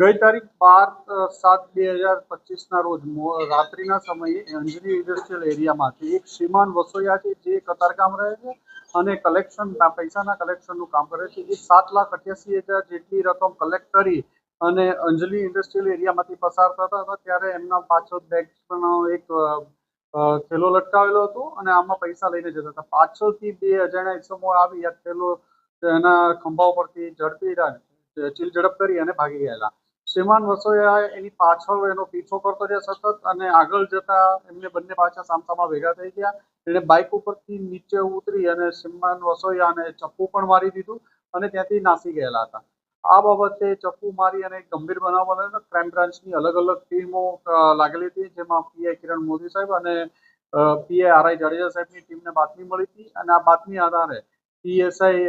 ગઈ તારીખ બાર સાત બે હજાર પચીસના રોજ રાત્રિના સમયે અંજલી ઇન્ડસ્ટ્રીયલ એરિયામાંથી એક શ્રીમાન વસોયા છે, જે કતારકામ રહે છે અને કલેક્શન પૈસાના કલેક્શનનું કામ કરે છે. એ સાત લાખ અઠ્યાસી હજાર જેટલી રકમ કલેક્ટ કરી અને અંજલી ઇન્ડસ્ટ્રીયલ એરિયામાંથી પસાર થતા હતા, ત્યારે એમના પાછળ બેગનો એક થેલો લટકાવેલો હતો અને આમાં પૈસા લઈને જતા હતા. પાછળથી બે અજાણ્યા ઇસમો આવી, આ થેલો એના ખંભા ઉપરથી ઝડપી ચીલ ઝડપ કરી અને ભાગી ગયેલા. શ્રીમાન વસોયા એની પાછળ એનો પીછો કરતો રહ્યા સતત અને આગળ જતા એમને બંને પાછા સામસામા ભેગા થઈ ગયા. એણે બાઇક ઉપરથી નીચે ઉતરી અને શ્રીમાન વસોયાને ચપ્પુ પણ મારી દીધું અને ત્યાંથી નાસી ગયેલા હતા. આ બાબતે ચપ્પુ મારી અને ગંભીર બનાવ બનેલો ક્રાઇમ બ્રાન્ચની અલગ અલગ ટીમો લાગેલી હતી, જેમાં પીઆઈ કિરણ મોદી સાહેબ અને પીઆઈ આરઆઈ જાડેજા સાહેબની ટીમને બાતમી મળી હતી અને આ બાતમી આધારે પીએસઆઈ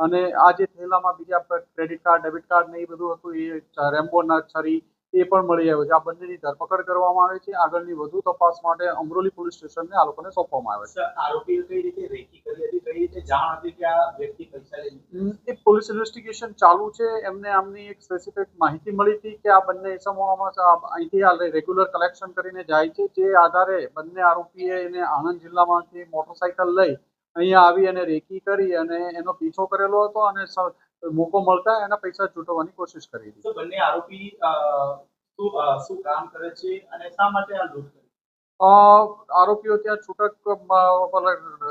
અને આ જે થેલામાં બીજા ક્રેડિટ કાર્ડ ડેબિટ કાર્ડ ને એ બધું હતું એ રેમ્બોના છરી એ પણ મળી આવ્યો છે. આ બંનેની ધરપકડ કરવામાં આવે છે. આગળની વધુ તપાસ માટે અમરોલી પોલીસ સ્ટેશનને આ લોકોને સોંપવામાં આવે છે. આરોપીએ કઈ રીતે રેકી કરી હતી? કઈ રીતે જાણ હતી કે આ વ્યક્તિ પૈસા લઈ એ પોલીસ ઇન્વેસ્ટિગેશન ચાલુ છે. એમને આમની એક સ્પેસિફિક માહિતી મળી હતી કે આ બંને ઇસમોમાં અહીંથી આ રેગ્યુલર કલેક્શન કરીને જાય છે. જે આધારે બંને આરોપીએ એને આણંદ જિલ્લામાંથી મોટરસાયકલ લઈ અહીંયા આવી અને રેકી કરી અને એનો પીછો કરેલો હતો અને મોકો મળતા એના પૈસા છૂટવાની કોશિશ કરી હતી બંને આરોપી શું શું કામ કરે છે અને શા માટે આ લૂંટ કરી અ, આરોપીઓ ત્યાં છૂટક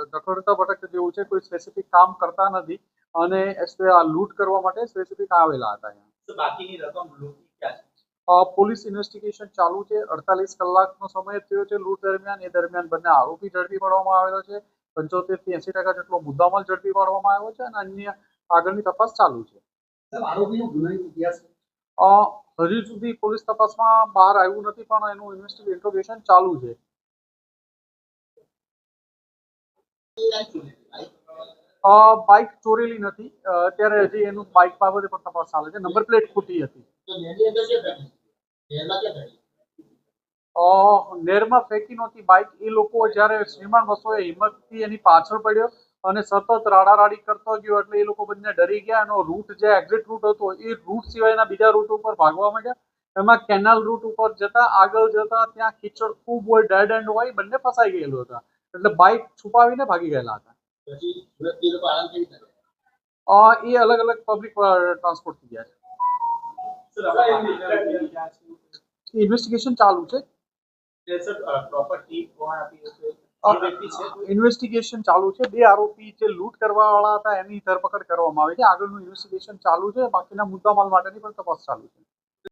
ઢકડતા ભટકતા જેવું છે કોઈ સ્પેસિફિક કામ કરતા નથી અને આ લૂંટ કરવા માટે સ્પેસિફિક આવેલા હતા અહીંયા. બાકીની રકમ લૂંટની ક્યાં છે? પોલીસ ઇન્વેસ્ટિગેશન ચાલુ છે અડતાલીસ કલાકનો સમય થયો છે લૂંટ દરમિયાન એ દરમિયાન બંને આરોપી ઝડપી પાડવામાં આવેલો છે. પંચોતેરથી એસી ટકા જેટલો મુદ્દામાલ ઝડપી પાડવામાં આવ્યો છે અને અન્ય આગળની તપાસ ચાલુ છે. હજુ સુધી પોલીસ તપાસમાં બહાર આવ્યું નથી પણ એનું ઇન્વેસ્ટિગેશન ચાલુ છે. અ, બાઇક ચોરેલી નથી. અત્યારે હજી એનું બાઇક બાબતે પણ તપાસ ચાલે છે. નંબર પ્લેટ ખોટી હતી. નેરમાં ફેંકી નહોતી બાઇક એ લોકો જ્યારે શ્રીમાન વસોએ હિંમતથી એની પાછળ પડ્યો અને સતત રાડારાડી કરતો ગયો એટલે એ લોકો બંને ડરી ગયા એનો રૂટ જે એક્ઝિટ રૂટ હતો એ રૂટ સિવાયના બીજા રૂટ ઉપર ભાગવા માંડ્યા. એમાં કેનાલ રૂટ ઉપર જતા આગળ જતા ત્યાં કીચડ ખૂબ હોય ડેડ એન્ડ હોય બંને ફસાઈ ગયેલું હતા. એટલે બાઇક છુપાવીને ભાગી ગયેલા હતા. એ અલગ અલગ પબ્લિક ટ્રાન્સપોર્ટ થઈ ગયા છે. ઇન્વેસ્ટિગેશન ચાલુ છે. ઇન્વેસ્ટિગેશન ચાલુ છે. બે આરોપી જે લૂંટ કરવા વાળા હતા એની ધરપકડ કરવામાં આવી છે. આગળનું ઇન્વેસ્ટિગેશન ચાલુ છે. બાકીના મુદ્દામાલ માટેની પણ તપાસ ચાલુ છે.